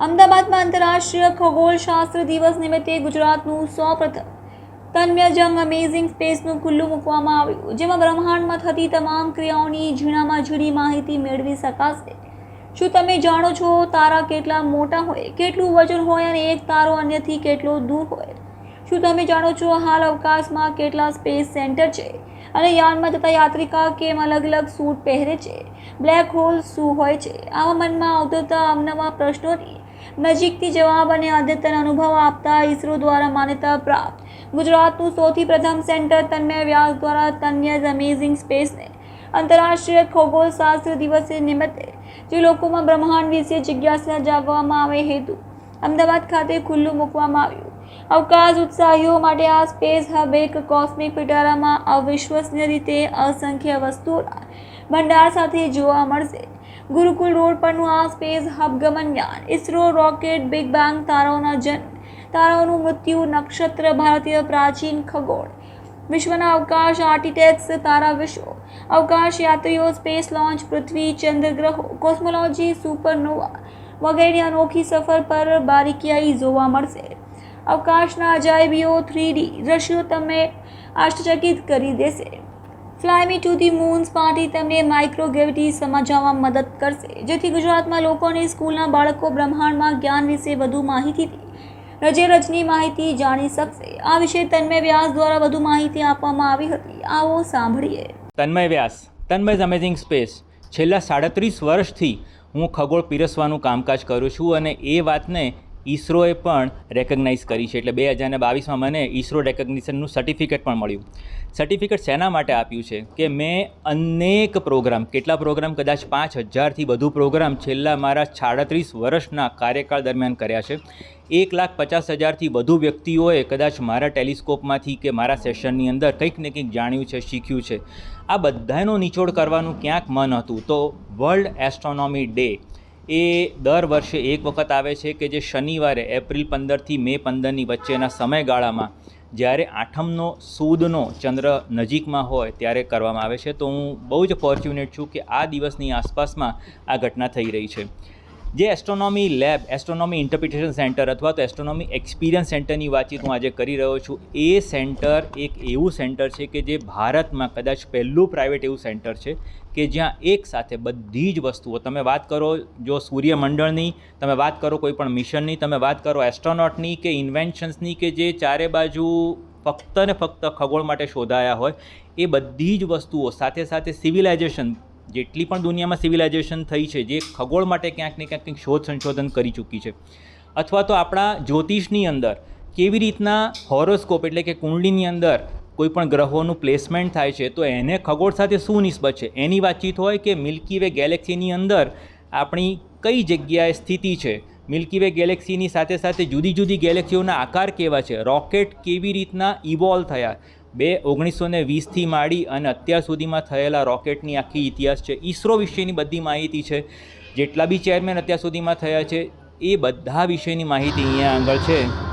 અમદાવાદમાં આંતરરાષ્ટ્રીય ખગોળશાસ્ત્ર દિવસ નિમિત્તે ગુજરાતનું સૌપ્રથમ પ્રથમ તન્મ્યજંગ અમેઝિંગ સ્પેસનું ખુલ્લું મૂકવામાં આવ્યું, જેમાં બ્રહ્માંડમાં થતી તમામ ક્રિયાઓની ઝીણામાં ઝીણી માહિતી મેળવી શકાશે. શું તમે જાણો છો તારા કેટલા મોટા હોય, કેટલું વજન હોય અને એક તારો અન્યથી કેટલો દૂર હોય? શું તમે જાણો છો હાલ અવકાશમાં કેટલા સ્પેસ સેન્ટર છે અને યાનમાં જતા યાત્રિકા કેમ અલગ અલગ સૂટ પહેરે છે, બ્લેક હોલ શું હોય છે? આવા મનમાં આવતા અવનવા પ્રશ્નોની નજીકથી જવાબ અને અદ્યતન અનુભવ આપતા ઇસરો દ્વારા માન્યતા પ્રાપ્ત. ગુજરાતનું સૌથી પ્રથમ સેન્ટર તન્મય વ્યાસ દ્વારા તન્ય અમેઝિંગ સ્પેસને આંતરરાષ્ટ્રીય ખગોળશાસ્ત્ર દિવસે નિમિત્તે જે લોકોમાં બ્રહ્માંડ વિશે જિજ્ઞાસા જાગવામાં આવે હેતુ, અમદાવાદ ખાતે ખુલ્લું મૂકવામાં આવ્યું. અવકાશ ઉત્સાહીઓ માટે આ સ્પેસ હબ એક કોસ્મિક પિટારામાં અવિશ્વસનીય રીતે અસંખ્ય વસ્તુ ભંડાર સાથે જોવા મળશે. ગુરુકુલ રોડ પરનું આ space hub Gaganyaan ISRO rocket big bang તારાઓના જન્મ તારાઓનું મૃત્યુ નક્ષત્ર ભારતીય પ્રાચીન ખગોળ. વિશ્વના અવકાશ આર્ટિટેક્ટ્સ તારા વિશ્વ. અવકાશ યાત્રીઓ, સ્પેસ લોન્ચ, પૃથ્વી ચંદ્રગ્રહો કોસ્મોલોજી, સુપરનોવા વગેરેની અનોખી સફર પર બારીકિયાઈ જોવા મળશે. અવકાશના અજાયબીઓ થ્રીડી દ્રશ્યો તમે આશ્ચર્યચકિત કરી દેશે. Fly me to the moon's party તમને માઇક્રોગ્રેવિટી સમજવામાં મદદ કરશે, જેથી ગુજરાતમાં લોકોને સ્કૂલના બાળકો બ્રહ્માંડમાં જ્ઞાન વિશે વધુ માહિતીથી રજે રજની માહિતી જાણી શકશે. આ વિશે તન્મય વ્યાસ દ્વારા વધુ માહિતી આપવામાં આવી હતી. આવો સાંભળીએ. તન્મય વ્યાસ, તન્મય અમેઝિંગ સ્પેસ છેલ્લા સાડત્રીસ વર્ષથી હું ખગોળ પીરસવાનું કામકાજ કરું છું અને એ વાતને ઈસરોએ પણ રેકગ્નાઇઝ કરી છે. એટલે બે હજાર બાવીસમાં મને ઈસરો રેકગ્નિશનનું સર્ટિફિકેટ પણ મળ્યું. સર્ટિફિકેટ શેના માટે આપ્યું છે? કે મેં અનેક પ્રોગ્રામ કેટલા પ્રોગ્રામ કદાચ પાંચ હજારથી વધુ પ્રોગ્રામ છેલ્લા મારા સાડત્રીસ વર્ષના કાર્યકાળ દરમિયાન કર્યા છે. એક લાખ પચાસ હજારથી વધુ વ્યક્તિઓએ કદાચ મારા ટેલિસ્કોપમાંથી કે મારા સેશનની અંદર કંઈક ને કંઈક જાણ્યું છે, શીખ્યું છે. આ બધાનો નિચોડ કરવાનું ક્યાંક મન હતું. તો વર્લ્ડ એસ્ટ્રોનોમી ડે એ દર વર્ષે એક વખત આવે છે કે જે શનિવારે, એપ્રિલ પંદરથી મે પંદરની વચ્ચેના સમયગાળામાં જ્યારે આઠમનો, સૂદનો ચંદ્ર નજીકમાં હોય ત્યારે કરવામાં આવે છે. તો હું બહુ જ ફોર્ચ્યુનેટ છું કે આ દિવસની આસપાસમાં આ ઘટના થઈ રહી છે. જે astronomy lab astronomy interpretation centre અથવા તો એસ્ટ્રોનોમી એક્સપિરિયન્સ સેન્ટરની વાતચીત હું આજે કરી રહ્યો છું, એ સેન્ટર એક એવું સેન્ટર છે કે જે ભારતમાં કદાચ પહેલું પ્રાઇવેટ એવું સેન્ટર છે કે જ્યાં એક સાથે બધી જ વસ્તુઓ, તમે વાત કરો જો સૂર્યમંડળની, તમે વાત કરો કોઈ પણ મિશનની, તમે વાત કરો એસ્ટ્રોનોટની કે ઇન્વેન્શન્સની કે જે ચારે બાજુ ફક્ત ને ફક્ત ખગોળ માટે શોધાયા હોય, એ બધી જ વસ્તુઓ સાથે સાથે સિવિલાઇઝેશન જેટલી પણ દુનિયામાં સિવિલાઇઝેશન થઈ છે, જે ખગોળ માટે ક્યાંક ને ક્યાંક શોધ સંશોધન કરી ચૂકી છે. અથવા તો આપણા જ્યોતિષની અંદર કેવી રીતના હોરોસ્કોપ એટલે કે કુંડલીની અંદર કોઈ પણ ગ્રહોનું પ્લેસમેન્ટ થાય છે, તો એને ખગોળ સાથે શું નિસ્બત છે? એની વાતચીત હોય કે મિલ્કી વે ગેલેક્સીની અંદર આપણી કઈ જગ્યાએ સ્થિતિ છે? મિલ્કી વે ગેલેક્સીની સાથે સાથે જુદી જુદી ગેલેક્સીઓના આકાર કેવા છે? રોકેટ કેવી રીતના ઇવોલ્વ થયા? બે ઓગણીસો ને વીસથી માંડી અને અત્યાર સુધીમાં થયેલા રોકેટની આખી ઇતિહાસ છે. ઈસરો વિશેની બધી માહિતી છે. જેટલા બી ચેરમેન અત્યાર સુધીમાં થયા છે, એ બધા વિષયની માહિતી અહીંયા આગળ છે.